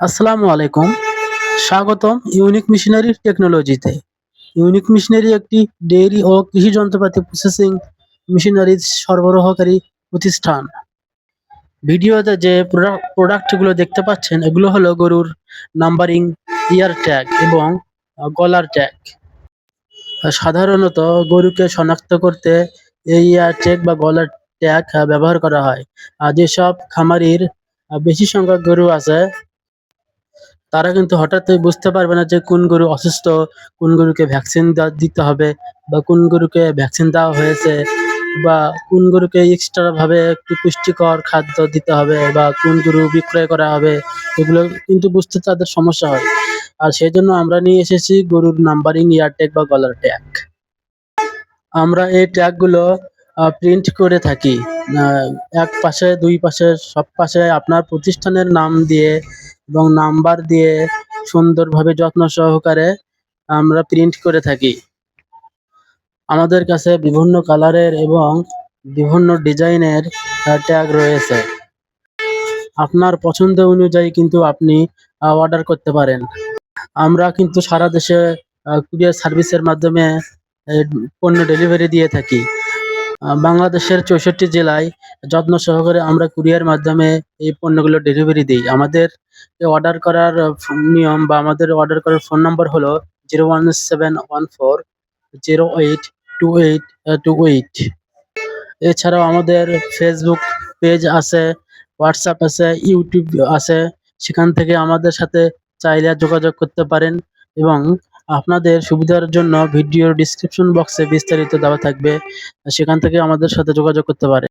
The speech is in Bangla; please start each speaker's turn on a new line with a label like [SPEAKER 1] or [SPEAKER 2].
[SPEAKER 1] আসসালামু আলাইকুম। স্বাগতম ইউনিক মিশনারি টেকনোলজিতে। ইউনিক মিশনারি একটি ডেইরি ও কৃষি যন্ত্রপাতি প্রসেসিং মেশিনারি সরবরাহকারী প্রতিষ্ঠান। ভিডিওতে যে প্রোডাক্টগুলো দেখতে পাচ্ছেন, এগুলো হলো গরুর নাম্বারিং ইয়ার ট্যাগ এবং গলার ট্যাগ সাধারণত গরুকে শনাক্ত করতে এই ইয়ার ট্যাগ বা গলার ট্যাগ ব্যবহার করা হয়। আর যেসব খামারির বেশি সংখ্যক গরু আছে তারা কিন্তু হঠাৎই বুঝতে পারবে না যে কোন গরু অসুস্থ, কোন গরুকে ভ্যাকসিন দিতে হবে বা কোন গরুকে ভ্যাকসিন দেওয়া হয়েছে বা কোন গরুকে এক্সট্রা ভাবে একটু পুষ্টিকর খাদ্য দিতে হবে বা কোন গরু বিক্রয় করা হবে, এগুলো কিন্তু বুঝতে তাদের সমস্যা হয়। আর সেই জন্য আমরা নিয়ে এসেছি গরুর নাম্বারিং ইয়ার ট্যাগ বা গলার ট্যাগ আমরা এই ট্যাগগুলো প্রিন্ট করে থাকি। এক পাশে, দুই পাশে, সব পাশে আপনার প্রতিষ্ঠানের নাম দিয়ে এবং নাম্বার দিয়ে সুন্দরভাবে যত্ন সহকারে আমরা প্রিন্ট করে থাকি। আমাদের কাছে বিভিন্ন কালারের এবং বিভিন্ন ডিজাইনের ট্যাগ রয়েছে। আপনার পছন্দ অনুযায়ী কিন্তু আপনি অর্ডার করতে পারেন। আমরা কিন্তু সারা দেশে কুরিয়ার সার্ভিসের মাধ্যমে পণ্য ডেলিভারি দিয়ে থাকি। বাংলাদেশের চৌষট্টি জেলায় যত্ন সহকারে আমরা কুরিয়ার মাধ্যমে এই পণ্যগুলো ডেলিভারি দিই। আমাদের অর্ডার করার নিয়ম বা আমাদের অর্ডার করার ফোন নাম্বার হলো zero one seven one four zero eight two eight two eight এছাড়াও আমাদের ফেসবুক পেজ আছে হোয়াটসঅ্যাপ আছে ইউটিউব আছে। সেখান থেকে আমাদের সাথে চাইলে যোগাযোগ করতে পারেন এবং আপনাদের সুবিধার জন্য ভিডিওর ডিসক্রিপশন বক্সে বিস্তারিত দেওয়া থাকবে। সেখান থেকে আমাদের সাথে যোগাযোগ করতে পারেন।